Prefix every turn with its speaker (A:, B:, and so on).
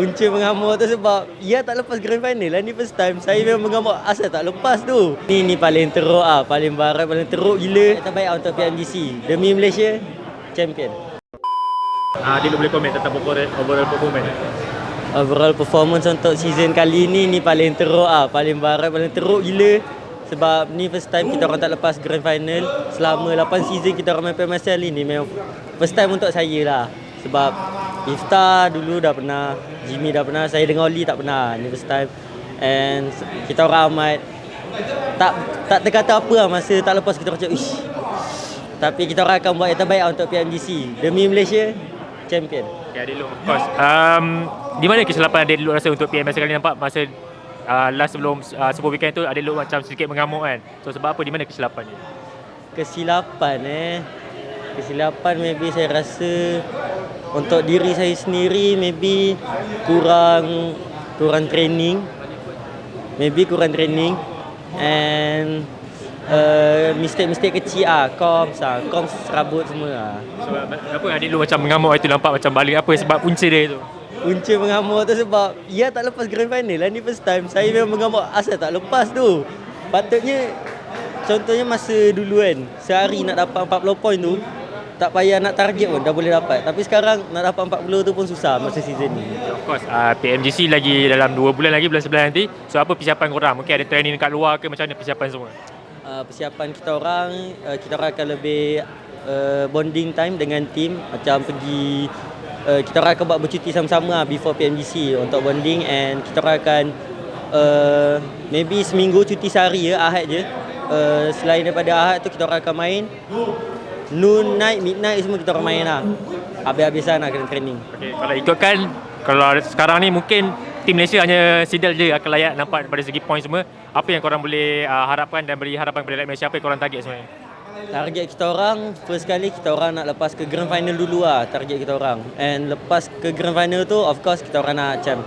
A: punca mengamuk tu sebab ia tak lepas grand final lah ni first time. Saya memang mengamuk asal tak lepas tu. Ni ni paling teruk ah paling barat paling teruk gila. Terbaik ah untuk PMGC demi Malaysia champion.
B: Ah, dia boleh komen tentang overall, overall performance.
A: overall performance untuk season kali ni ni paling teruk ah. Paling barat paling teruk gila. Sebab ni first time kita orang tak lepas grand final. Selama 8 season kita orang main PMSL ni memang first time untuk saya lah. Sebab Iftar dulu dah pernah Jimmy dah pernah saya dengan Oli tak pernah ni first time and kita orang amat tak tak terkata apa lah masa tak lepas kita cakap ish tapi kita orang akan buat yang terbaik untuk PMGC demi Malaysia champion
B: Okay, Adik Lu, of course. Um, di mana kesilapan Adik Lu rasa untuk PMS kali ni nampak masa uh, last sebelum uh, sebuah weekend tu Adik macam sedikit mengamuk kan. So sebab apa di mana kesilapan dia?
A: kesilapan eh kesilapan maybe saya rasa untuk diri saya sendiri maybe kurang kurang training. Maybe kurang training. And uh, mistake-mistake kecil ah comms ah comms serabut semua ah.
B: So apa Adik Lu macam mengamuk itu nampak macam balik apa sebab punca dia tu?
A: punca mengamuk tu sebab ia tak lepas grand final lah ni first time. Saya memang mengamuk asal tak lepas tu. Patutnya contohnya masa dulu kan sehari nak dapat 40 point tu tak payah nak target pun dah boleh dapat tapi sekarang nak dapat 40 tu pun susah masa season ni
B: Of course, uh, PMGC lagi dalam 2 bulan lagi, bulan 11 nanti. So apa persiapan korang? Mungkin ada training dekat luar ke macam mana persiapan semua?
A: uh, persiapan kita orang uh, kita orang akan lebih uh, bonding time dengan team macam pergi uh, kita orang akan buat bercuti sama-sama lah before PMGC untuk bonding and kita orang akan uh, maybe seminggu cuti sehari ya Ahad je uh, selain daripada Ahad tu kita orang akan main noon night midnight semua kita orang main lah habis-habisan nak kena training
B: Okay, kalau ikutkan kalau sekarang ni mungkin tim Malaysia hanya Sidal je akan layak nampak pada segi point semua. Apa yang korang boleh uh, harapkan dan beri harapan kepada Malaysia apa yang korang target sebenarnya?
A: Target kita orang first kali kita orang nak lepas ke grand final dulu lah target kita orang. And lepas ke grand final tu of course kita orang nak champ.